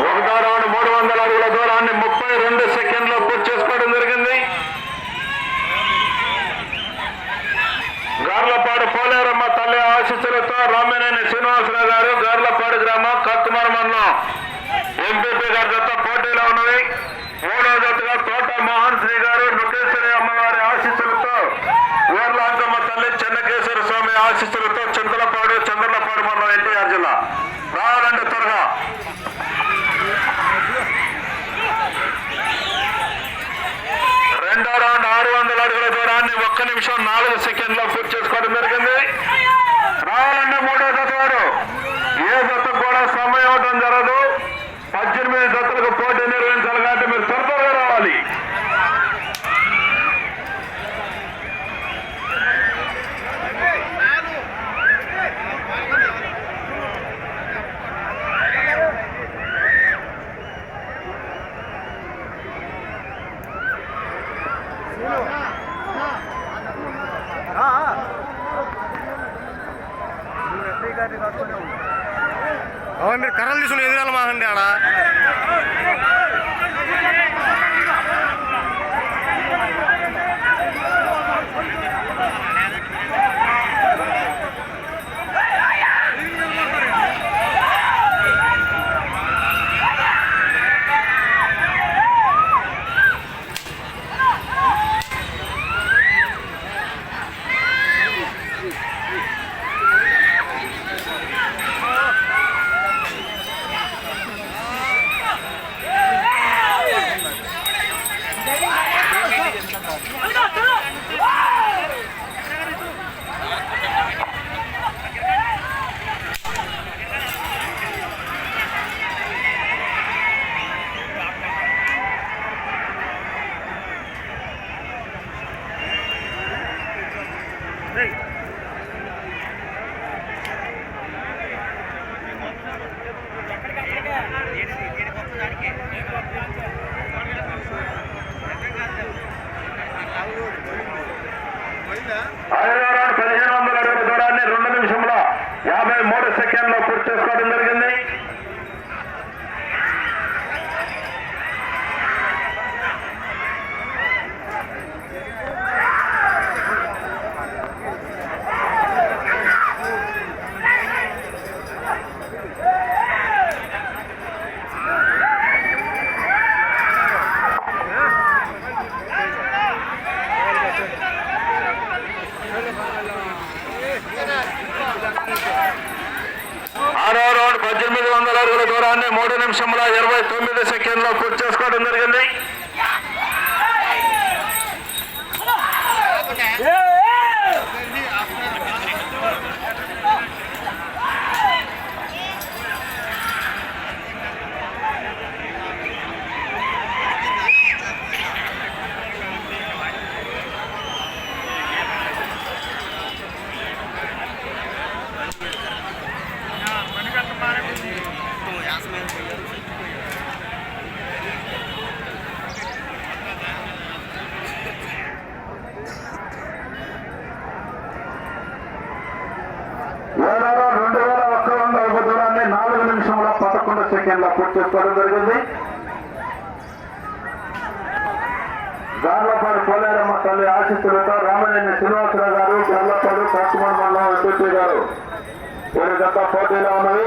ఒకటో రౌండ్ మూడు వందల అడుగుల దూరాన్ని ముప్పై రెండు సెకండ్లో పూర్తి చేసుకోవడం జరిగింది గార్లపాడు పోలేరమ్మ తల్లి ఆశీస్సులతో రామినేని శ్రీనివాసరావు గారు గార్లపాడు గ్రామం కత్తుమర మండలం. ఎంపీపీ గారి జత పోటీలో ఉన్నవి మూడో జతగా తోట మోహన్ శ్రీ గారు నుకేశ్వరి అమ్మవారి ఆశీస్సులతో వీర్లాంకమ్మ తల్లి చెన్నకేశ్వర స్వామి ఆశీస్సులతో మీరు కర్రలు తీసుకుని ఎదురాలి మాకండి ఆడ ఐదో సెకండ్లో పూర్తి చేసుకోవడం జరిగింది ఆరో రౌండ్ పద్దెనిమిది వందల అడుగుల దూరాన్ని మూడు నిమిషంలో ఇరవై తొమ్మిది సెకండ్లో పూర్తి చేసుకోవడం జరిగింది ఏడాది రెండు వేల ఒక్క వంద అడుగుల దూరాన్ని నాలుగు నిమిషంలో పదకొండు సెకండ్ల పూర్తి చేసుకోవడం జరిగింది గార్లపాడు పోలేరమ్మ తల్లి ఆశిస్తులతో రామనేని శ్రీనివాసరావు గారు గార్లపాడు కాకుమార్ మండలం ఎంపీ గారు. వీరి గత పోటీలో ఉన్నవి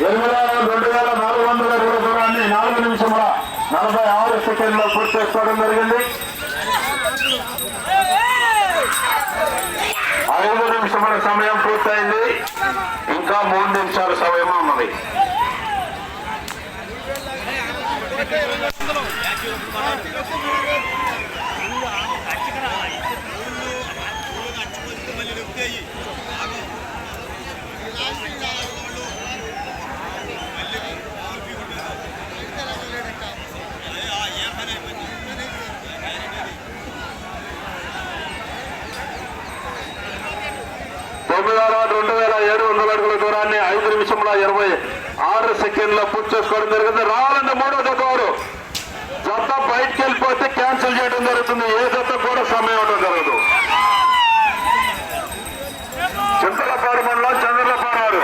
ఎనిమిది రెండు వేల నాలుగు వందల రెండు దూరాన్ని నాలుగు నిమిషముల నలభై ఆరు సెకండ్లో పూర్తి చేసుకోవడం జరిగింది. ఐదు నిమిషముల సమయం పూర్తయింది. ఇంకా మూడు నిమిషాల సమయం ఉన్నది తొమ్మిదో రౌండ్ రెండు వేల ఏడు వందల అడుగుల దూరాన్ని ఇరవై ఆరు సెకండ్ల పూర్తి చేసుకోవడం జరిగింది. రావాలంటే మూడో జత వారు జత బయటకు వెళ్ళిపోతే క్యాన్సిల్ చేయడం జరుగుతుంది. ఏ జత కూడా సమయం ఇవ్వడం జరగదు. చింతలపాడు మండలం చంద్రలపాడు.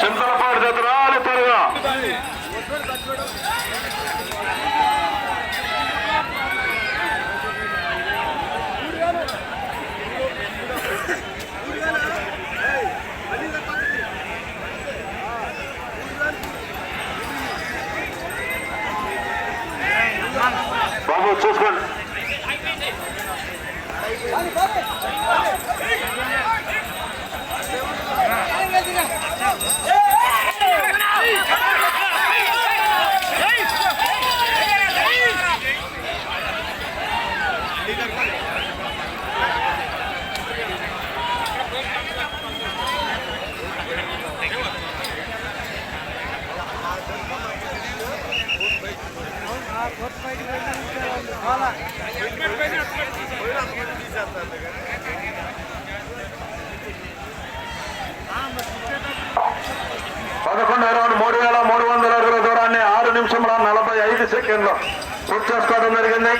చింతలపాడు జత రావాలి త్వరగా బాబు చూసుకోండి పదకొండు రౌండ్ మూడు వేల మూడు వందల అడుగుల దూరాన్ని ఆరు నిమిషముల నలభై ఐదు సెకండ్లు పూర్తి చేసుకోవడం జరిగింది.